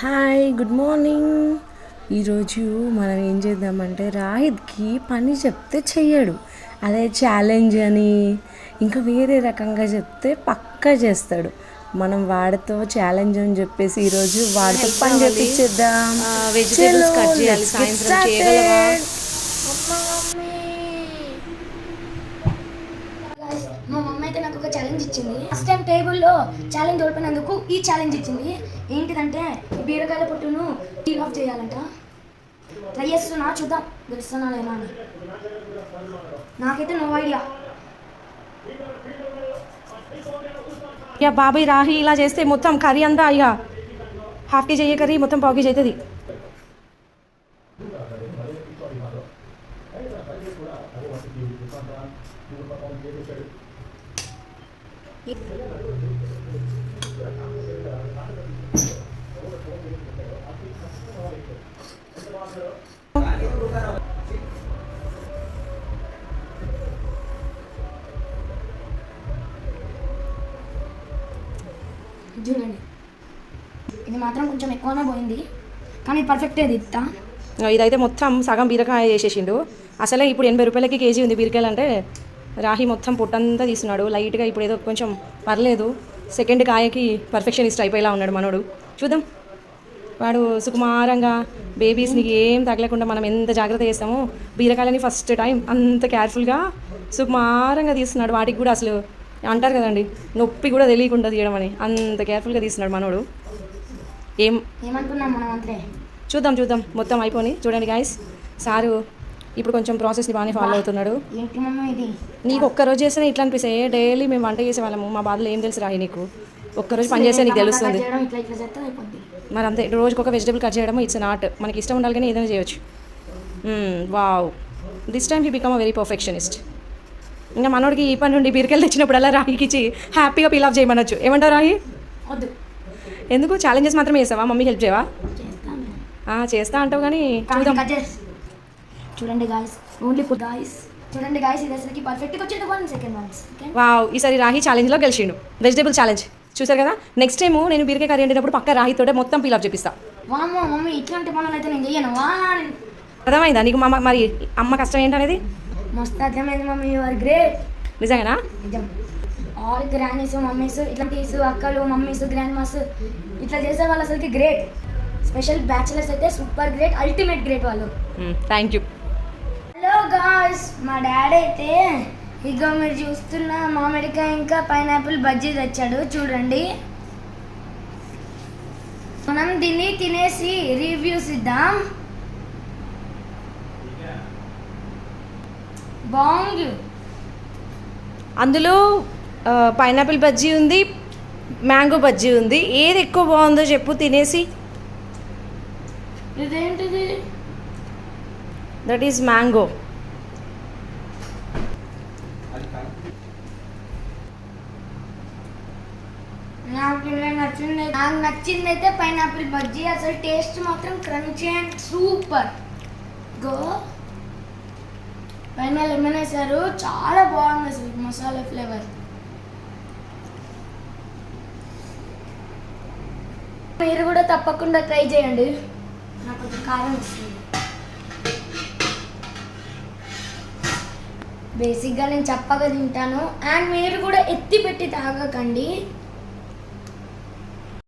Hi good morning ఈరోజు మనం ఏం చేద్దామంటే రాహిద్కి పని చెప్తే చెయ్యడు. అదే ఛాలెంజ్ అని. ఇంకా వేరే రకంగా చెప్తే పక్కా చేస్తాడు. మనం వాడితో ఛాలెంజ్ అని చెప్పేసి ఈరోజు వాడితో పని చెప్పించేద్దాం ఆ, vegetables చలో, cut చేయాలి. let's get సాయంత్రం started. చేయగలవా? మా మమ్మీ అయితే నాకు ఒక ఛాలెంజ్ ఇచ్చింది ఫస్ట్ టైం టేబుల్లో ఛాలెంజ్ ఓడిపోయినందుకు ఈ ఛాలెంజ్ ఇచ్చింది. ఏంటిదంటే బీరకాయల పొట్టును టీ ఆఫ్ చేయాలంట. ట్రై చేస్తున్నా చూద్దాం. గెలుస్తున్నా లేనా అని. నాకైతే నో ఐడియా ఇక బాబాయ్ రాహి ఇలా చేస్తే మొత్తం కర్రీ అంతా ఇక హాఫ్ కేజీ అయ్యే కర్రీ మొత్తం పావు కేజీ అవుతుంది. చూడండి. ఇది మాత్రం కొంచెం ఎక్కువనే పోయింది. కానీ పర్ఫెక్ట్ ఇది ఇస్తా ఇదైతే మొత్తం సగం బీరకాయ చేసేసిండు అసలే ఇప్పుడు ఎనభై రూపాయలకి కేజీ ఉంది బీరకాయలు అంటే రాహి మొత్తం పొట్టంతా తీస్తున్నాడు. లైట్గా ఇప్పుడు ఏదో కొంచెం పర్లేదు. సెకండ్ కాయకి పర్ఫెక్షనిస్ట్ అయిపోయేలా ఉన్నాడు మనోడు. చూద్దాం. వాడు సుకుమారంగా బేబీస్ని ఏం తగలకుండా మనం ఎంత జాగ్రత్త చేస్తామో బీరకాయలని ఫస్ట్ టైం అంత కేర్ఫుల్గా సుకుమారంగా తీస్తున్నాడు. వాటికి కూడా అసలు అంటారు కదండి నొప్పి కూడా తెలియకుండా తీయడం అని. అంత కేర్ఫుల్గా తీస్తున్నాడు మనోడు. ఏం ఏమనుకున్నాం మనం అంతే చూద్దాం చూద్దాం. మొత్తం అయిపోయి చూడండి గాయస్ సారు ఇప్పుడు కొంచెం ప్రాసెస్ని బాగానే ఫాలో అవుతున్నాడు. నీకు ఒక్కరోజు చేస్తేనే ఇట్లా అనిపిస్తాయి డైలీ మేము వంట చేసేవాళ్ళము. మా బాధలు ఏం తెలుసు రాయి నీకు? ఒక్కరోజు పని చేస్తే నీకు తెలుస్తుంది. చేస్తే మరి అంతే రోజుకి ఒక వెజిటబుల్ కట్ చేయడం ఇట్స్ నాట్ మనకి ఇష్టం ఉండాలి కానీ ఏదైనా చేయొచ్చు. Wow this time he become a very perfectionist ఇంకా మనోడికి ఈ పని నుండి బీరకాయలు తెచ్చినప్పుడల్లా రాయికి ఇచ్చి హ్యాపీగా పీల్ ఆఫ్ చేయమనొచ్చు. ఏమంటావు రాయి? వద్దు. ఎందుకు? ఛాలెంజెస్ మాత్రమే చేస్తావా? మమ్మీ హెల్ప్ చేయవా? చేస్తా అంటావు కానీ చూద్దాం. చేసి చూడండి గాయస్ ఓన్లీ ఫుడ్ గాయస్ చూడండి గాయస్ ఇది అసలుకి పర్ఫెక్ట్గా వచ్చింది one second once okay wow ఈసారి రాహి ఛాలెంజ్లో గెలిచిండు. వెజిటేబుల్ ఛాలెంజ్ చూసారు కదా? నెక్స్ట్ టైం నేను బీరకాయ కర్రీ వండేటప్పుడు పక్క రాహితోటే మొత్తం పీల్ ఆఫ్ చేపిస్తా. వామ్మో మమ్మీ ఇట్లాంటి పనులు అయితే నేను చెయ్యను. వా అర్థమైందా? నీకు మా మరి అమ్మ కష్టం ఏంటనేది? మస్తు అర్థమైంది మమ్మీ యువర్ గ్రేట్ నిజంగానా? నిజం. ఆల్ గ్రానీస్ మమ్మీస్ ఇట్లాంటీస్ అక్కలు మమ్మీస్ గ్రాండ్ మాస్ ఇట్లా చేసే వాళ్ళు అసలుకి గ్రేట్ స్పెషల్ బ్యాచిలర్స్ అయితే సూపర్ గ్రేట్ అల్టిమేట్ గ్రేట్ వాళ్ళు. థ్యాంక్ యూ హలో గాయ్స్ మా డాడీ అయితే ఇగో మీరు చూస్తున్న మామిడికాయ ఇంకా పైనాపిల్ బజ్జీ తెచ్చాడు చూడండి. మనం దీన్ని తినేసి రివ్యూస్ ఇద్దాం. బాగుంది. అందులో పైనాపిల్ బజ్జీ ఉంది మ్యాంగో బజ్జీ ఉంది. ఏది ఎక్కువ బాగుందో చెప్పు తినేసి. ఇదేంటిది? దట్ ఈస్ మ్యాంగో నాకు ఇలా నచ్చింది. నాకు నచ్చింది అయితే పైనాపిల్ బజ్జీ. అసలు టేస్ట్ మాత్రం క్రంచీ అండ్ సూపర్. గో పైన లెమన్ వేసారు. చాలా బాగుంది అసలు మసాలా ఫ్లేవర్. మీరు కూడా తప్పకుండా ట్రై చేయండి. నాకు కొంచెం కారం వస్తుంది. బేసిక్గా నేను చప్పగా తింటాను. అండ్ మీరు కూడా ఎత్తి పెట్టి తాగకండి.